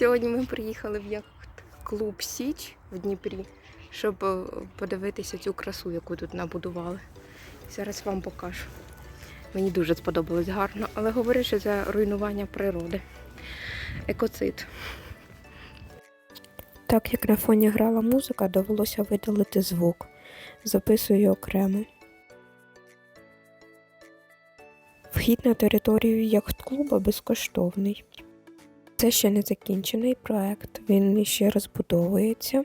Сьогодні ми приїхали в яхт-клуб Січ в Дніпрі, щоб е, подивитися цю красу, яку тут набудували. Зараз вам покажу. Мені дуже сподобалось гарно, але говорять, що це руйнування природи. Екоцид. Так як на фоні грала музика, довелося видалити звук. Записую окремо. Вхід на територію яхт-клуба безкоштовний. Це ще не закінчений проект, він ще розбудовується.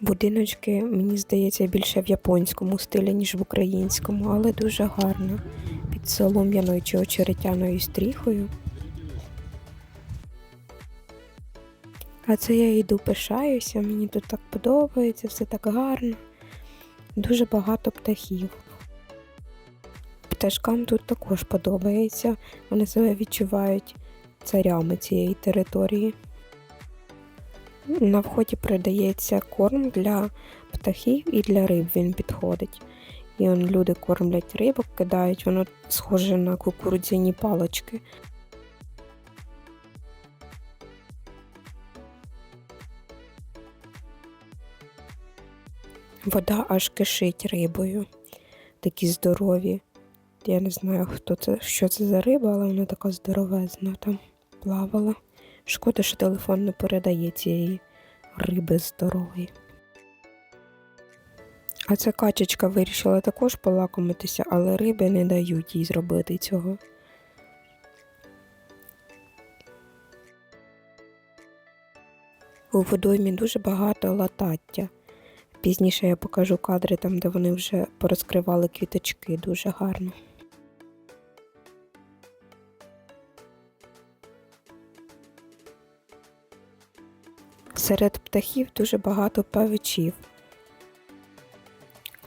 Будиночки, мені здається, більше в японському стилі, ніж в українському, але дуже гарно. Під солом'яною чи очеретяною стріхою. А це я йду пишаюся, мені тут так подобається, все так гарно. Дуже багато птахів. Пташкам тут також подобається. Вони себе відчувають царями цієї території. На вході продається корм для птахів і для риб він підходить. І он люди кормлять рибок, кидають, воно схоже на кукурудзяні палочки. Вода аж кишить рибою. Такі здорові. Я не знаю, хто це, що це за риба, але вона така здоровезна там плавала. Шкода, що телефон не передає цієї риби здорової. А ця качечка вирішила також полакомитися, але риби не дають їй зробити цього. У водоймі дуже багато латаття. Пізніше я покажу кадри там, де вони вже порозкривали квіточки дуже гарно. Серед птахів дуже багато павичів.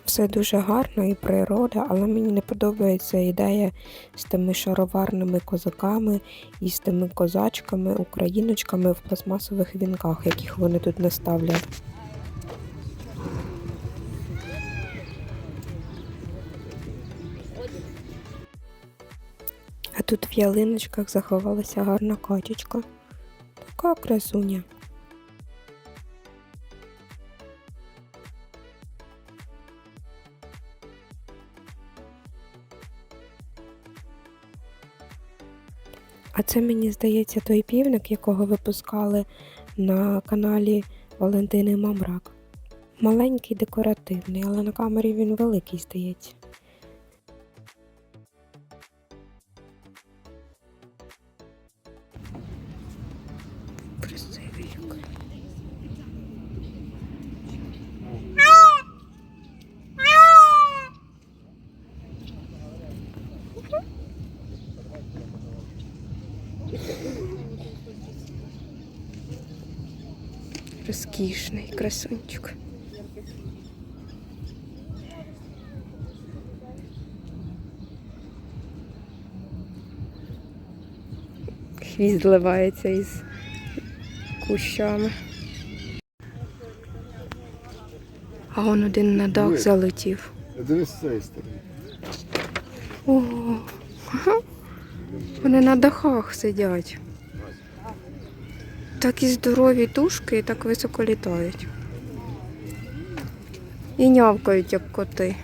Все дуже гарно і природа, але мені не подобається ідея з тими шароварними козаками і з тими козачками, україночками в пластмасових вінках, яких вони тут наставлять. А тут в ялиночках заховалася гарна качечка. Така красуня. Це мені здається той півник, якого випускали на каналі Валентини Мамрак. Маленький декоративний, але на камері він великий, здається. Розкішний красунчик. Хвіст зливається із кущами. А он один на дах залетів. Дивись з цієї сторони. Ого. Вони на дахах сидять. Такі здорові тушки і так високо літають. І нявкають, як коти.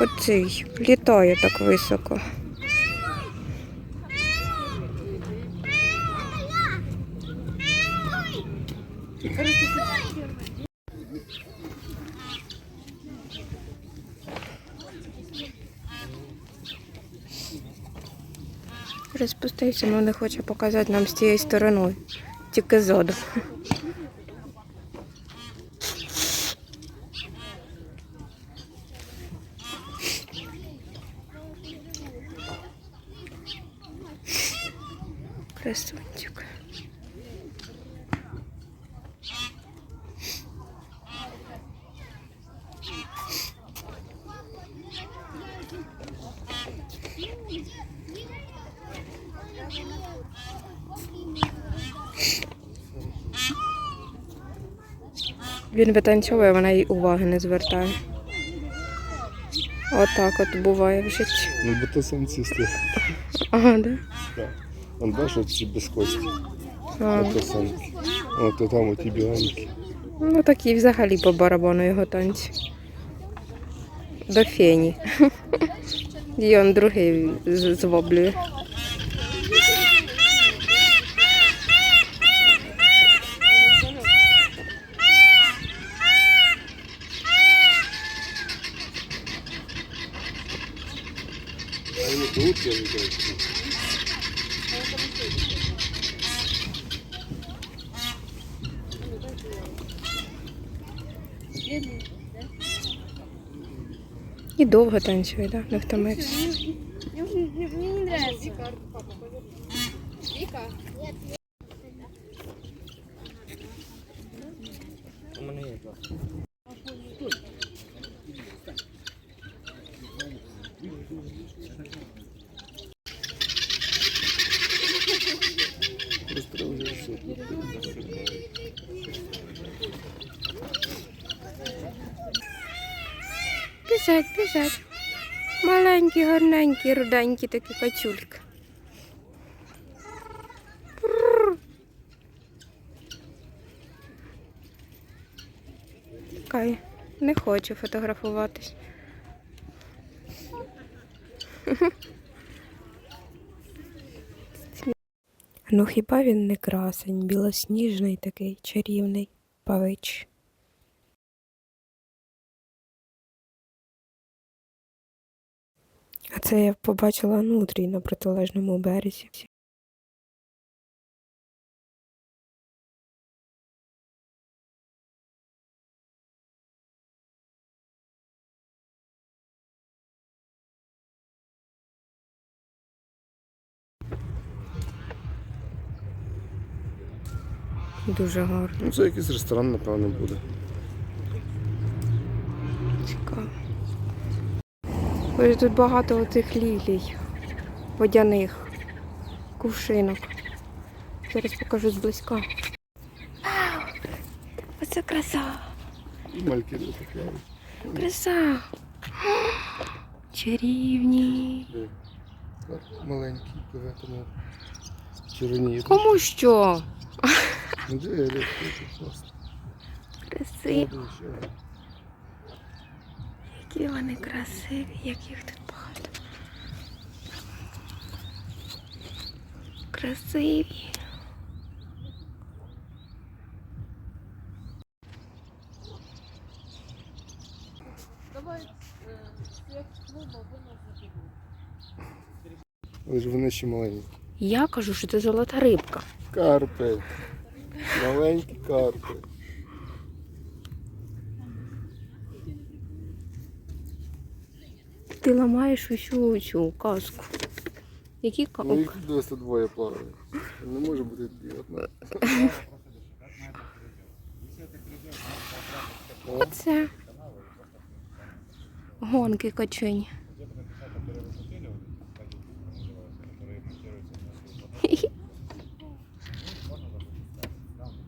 Оцей літає так високо. Розпустився, але не хоче показати нам з тієї сторони. Тільки ззаду. Красунчик. Він витанцьовує, вона їй уваги не звертає. Отак от буває в житті. Ну, бо то самці стоять. Ага, да? Так. Он бачиш, ці без кості. А, Ото самки. Ото там оті біленькі. ну такі взагалі по барабану його танці. До фені. І он другий звоблює. Я не І довго танцює, так? Не втомився. Мне не нравится. Просто вже все. Біжать. Маленькі, гарненькі, руденькі такі качульки. Кай, не хоче фотографуватись. Ну хіба він не красень, білосніжний такий чарівний павич. А це я побачила нутрій на протилежному березі. Дуже гарно. Ну це якийсь ресторан, напевно, буде. Цікаво. Ось тут багато оцих лілій, водяних, кувшинок. Зараз покажу зблизька. Оце краса! Мальки. Краса! Чарівні. Маленький, пливе тому. Кому що? Ну де я рідко, це класно. Красиві. Молодий ще. Які вони красиві, як їх тут багато. Красиві. Але ж вони ще маленькі. Я кажу, що це золота рибка. Карпи. Маленькі карпи. Ти ламаєш усю цю казку. Які ка- Ну їх досі двоє плаває. Не може бути дві одна. О, Це гонки качині.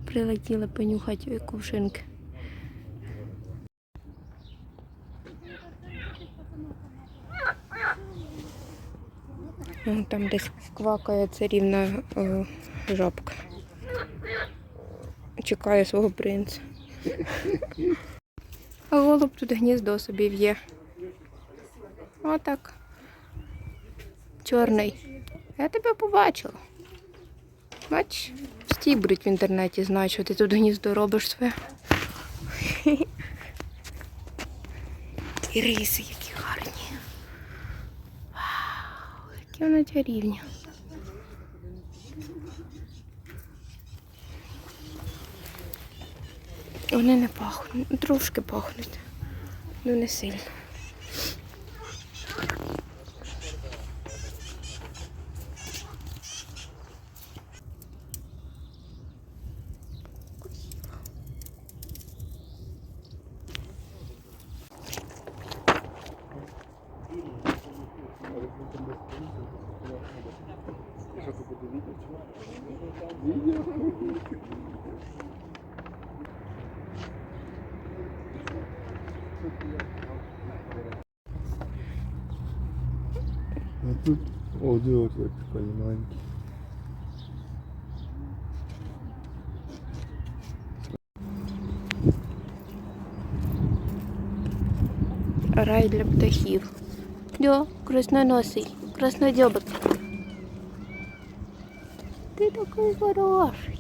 Прилетіли понюхати кувшинки. Там десь квакає царівна е, жабка. Чекає свого принца. А голуб тут гніздо собі в'є. Отак. Чорний. Я тебе побачила. Бач, будуть в інтернеті знати, що ти тут гніздо робиш своє. І риси, які гарні. Вау, які вони чарівні. Вони не пахнуть, ну, трошки пахнуть. Ну не сильно. А тут отдых прикольный маленький. Рай для птахів. Дьо, красноносий, краснодьобик. Ти такий хороший.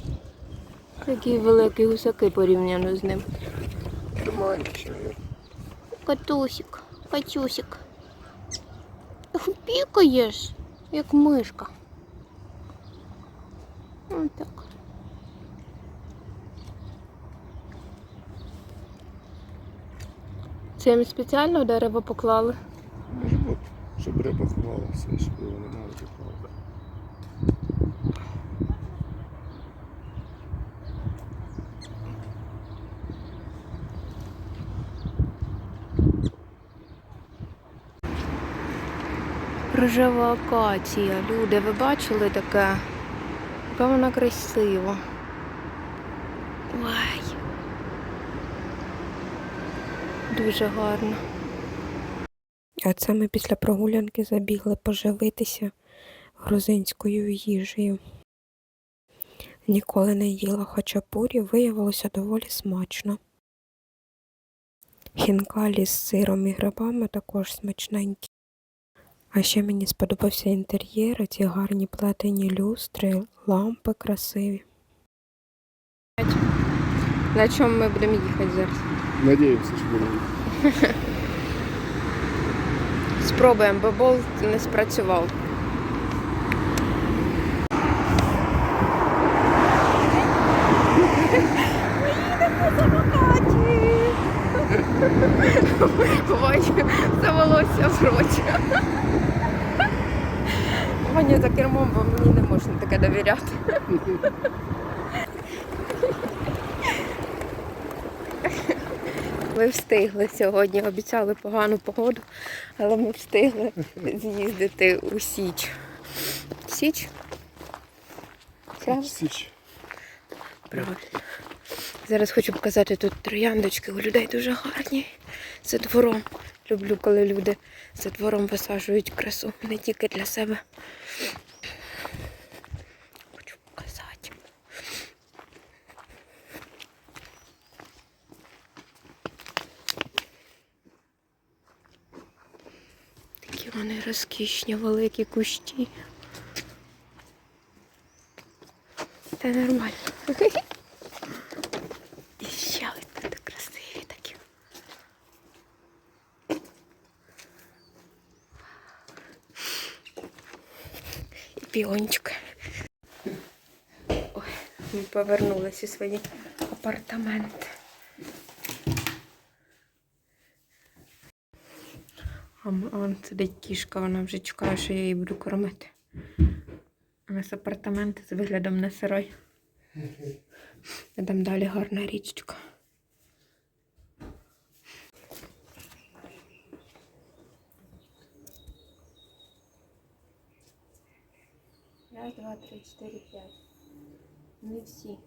Такий великий гусаки порівняно з ним. Катусик, катюсик. Пікаєш, як мишка. Ось так. Це їм спеціально дерево поклали. Може щоб риба ховалася, щоб його не мали такого. Рожева акація. Люди, ви бачили таке? Яка вона красива. Ой. Дуже гарно. А це ми після прогулянки забігли поживитися грузинською їжею. Ніколи не їла хачапурі, виявилося доволі смачно. Хінкалі з сиром і грибами також смачненькі. А ще мені сподобався інтер'єр, ці гарні плетені люстри, лампи красиві. На чому ми будемо їхати зараз? Надіємося, що буде. Спробуємо, бо болт не спрацював. Це волосся в роті. Ваня за кермом, бо мені не можна таке довіряти. Ми встигли сьогодні, обіцяли погану погоду, але ми встигли з'їздити у Січ. Січ? Це Січ. правильно. Зараз хочу показати тут трояндочки. У людей дуже гарні. За двором. Люблю, коли люди за двором висаджують красу. Не тільки для себе. Хочу показати. Такі вони розкішні, великі кущі. Та нормально. І ще ось тут красиві такі. І піончик. Ой, ми повернулися у свої апартаменти. А он сидить кішка, вона вже чекає, що я її буду кормити. У нас апартаменти з виглядом на сарай. А там далі гарна річка. Раз, два, три, чотири, п'ять. Не всі.